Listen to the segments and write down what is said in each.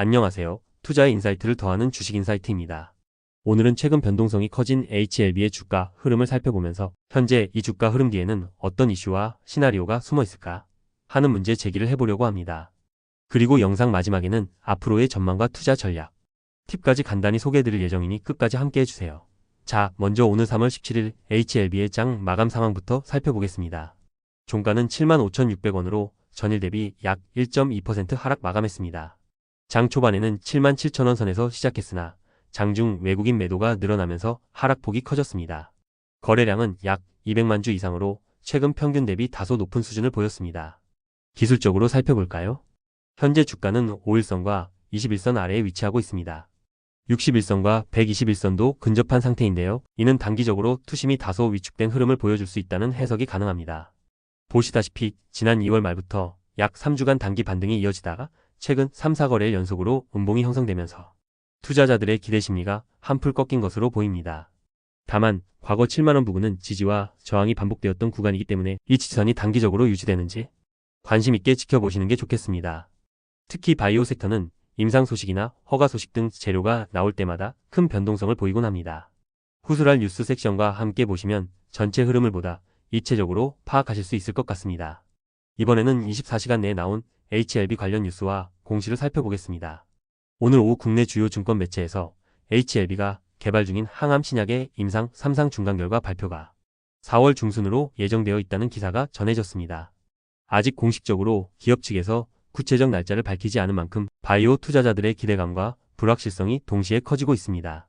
안녕하세요. 투자의 인사이트를 더하는 주식 인사이트입니다. 오늘은 최근 변동성이 커진 HLB의 주가 흐름을 살펴보면서 현재 이 주가 흐름 뒤에는 어떤 이슈와 시나리오가 숨어 있을까 하는 문제 제기를 해보려고 합니다. 그리고 영상 마지막에는 앞으로의 전망과 투자 전략, 팁까지 간단히 소개해드릴 예정이니 끝까지 함께 해주세요. 자, 먼저 오늘 3월 17일 HLB의 장 마감 상황부터 살펴보겠습니다. 종가는 75,600원으로 전일 대비 약 1.2% 하락 마감했습니다. 장 초반에는 77,000원 선에서 시작했으나 장중 외국인 매도가 늘어나면서 하락폭이 커졌습니다. 거래량은 약 200만 주 이상으로 최근 평균 대비 다소 높은 수준을 보였습니다. 기술적으로 살펴볼까요? 현재 주가는 5일선과 21선 아래에 위치하고 있습니다. 61선과 121선도 근접한 상태인데요. 이는 단기적으로 투심이 다소 위축된 흐름을 보여줄 수 있다는 해석이 가능합니다. 보시다시피 지난 2월 말부터 약 3주간 단기 반등이 이어지다가 최근 3, 4거래일 연속으로 음봉이 형성되면서 투자자들의 기대 심리가 한풀 꺾인 것으로 보입니다. 다만 과거 7만원 부근은 지지와 저항이 반복되었던 구간이기 때문에 이 지선이 단기적으로 유지되는지 관심 있게 지켜보시는 게 좋겠습니다. 특히 바이오 섹터는 임상 소식이나 허가 소식 등 재료가 나올 때마다 큰 변동성을 보이곤 합니다. 후술할 뉴스 섹션과 함께 보시면 전체 흐름을 보다 입체적으로 파악하실 수 있을 것 같습니다. 이번에는 24시간 내에 나온 HLB 관련 뉴스와 공시를 살펴보겠습니다. 오늘 오후 국내 주요 증권 매체에서 HLB가 개발 중인 항암 신약의 임상 3상 중간 결과 발표가 4월 중순으로 예정되어 있다는 기사가 전해졌습니다. 아직 공식적으로 기업 측에서 구체적 날짜를 밝히지 않은 만큼 바이오 투자자들의 기대감과 불확실성이 동시에 커지고 있습니다.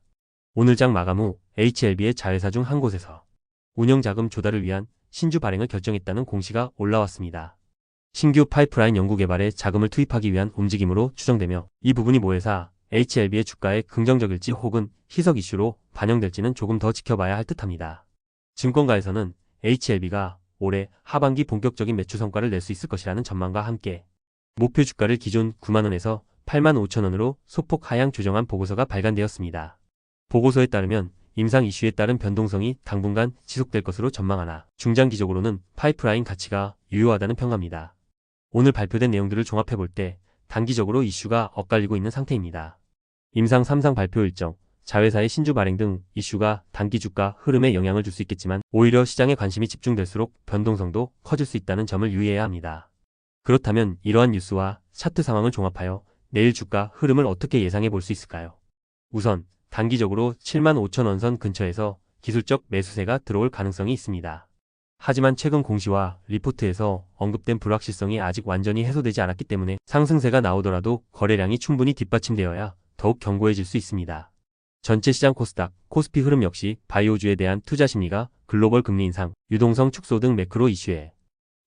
오늘 장 마감 후 HLB의 자회사 중 한 곳에서 운영 자금 조달을 위한 신주 발행을 결정했다는 공시가 올라왔습니다. 신규 파이프라인 연구 개발에 자금을 투입하기 위한 움직임으로 추정되며 이 부분이 모회사 HLB의 주가에 긍정적일지 혹은 희석 이슈로 반영될지는 조금 더 지켜봐야 할 듯합니다. 증권가에서는 HLB가 올해 하반기 본격적인 매출 성과를 낼 수 있을 것이라는 전망과 함께 목표 주가를 기존 9만원에서 8만 5천원으로 소폭 하향 조정한 보고서가 발간되었습니다. 보고서에 따르면 임상 이슈에 따른 변동성이 당분간 지속될 것으로 전망하나 중장기적으로는 파이프라인 가치가 유효하다는 평가입니다. 오늘 발표된 내용들을 종합해 볼 때 단기적으로 이슈가 엇갈리고 있는 상태입니다. 임상 3상 발표 일정, 자회사의 신주 발행 등 이슈가 단기 주가 흐름에 영향을 줄 수 있겠지만 오히려 시장에 관심이 집중될수록 변동성도 커질 수 있다는 점을 유의해야 합니다. 그렇다면 이러한 뉴스와 차트 상황을 종합하여 내일 주가 흐름을 어떻게 예상해 볼 수 있을까요? 우선 단기적으로 7만 5천 원 선 근처에서 기술적 매수세가 들어올 가능성이 있습니다. 하지만 최근 공시와 리포트에서 언급된 불확실성이 아직 완전히 해소되지 않았기 때문에 상승세가 나오더라도 거래량이 충분히 뒷받침되어야 더욱 견고해질 수 있습니다. 전체 시장 코스닥, 코스피 흐름 역시 바이오주에 대한 투자 심리가 글로벌 금리 인상, 유동성 축소 등 매크로 이슈에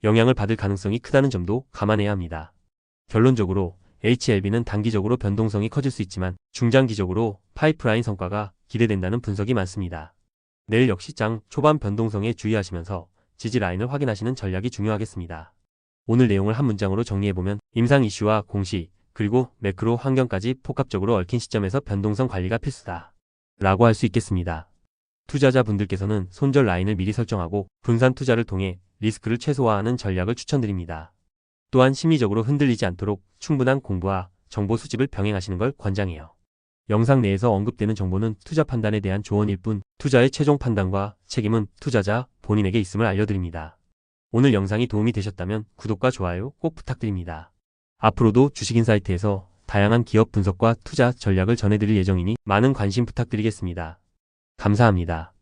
영향을 받을 가능성이 크다는 점도 감안해야 합니다. 결론적으로 HLB는 단기적으로 변동성이 커질 수 있지만 중장기적으로 파이프라인 성과가 기대된다는 분석이 많습니다. 내일 역시 장 초반 변동성에 주의하시면서 지지 라인을 확인하시는 전략이 중요하겠습니다. 오늘 내용을 한 문장으로 정리해보면 임상 이슈와 공시, 그리고 매크로 환경까지 복합적으로 얽힌 시점에서 변동성 관리가 필수다. 라고 할 수 있겠습니다. 투자자분들께서는 손절 라인을 미리 설정하고 분산 투자를 통해 리스크를 최소화하는 전략을 추천드립니다. 또한 심리적으로 흔들리지 않도록 충분한 공부와 정보 수집을 병행하시는 걸 권장해요. 영상 내에서 언급되는 정보는 투자 판단에 대한 조언일 뿐 투자의 최종 판단과 책임은 투자자 본인에게 있음을 알려드립니다. 오늘 영상이 도움이 되셨다면 구독과 좋아요 꼭 부탁드립니다. 앞으로도 주식인사이트에서 다양한 기업 분석과 투자 전략을 전해드릴 예정이니 많은 관심 부탁드리겠습니다. 감사합니다.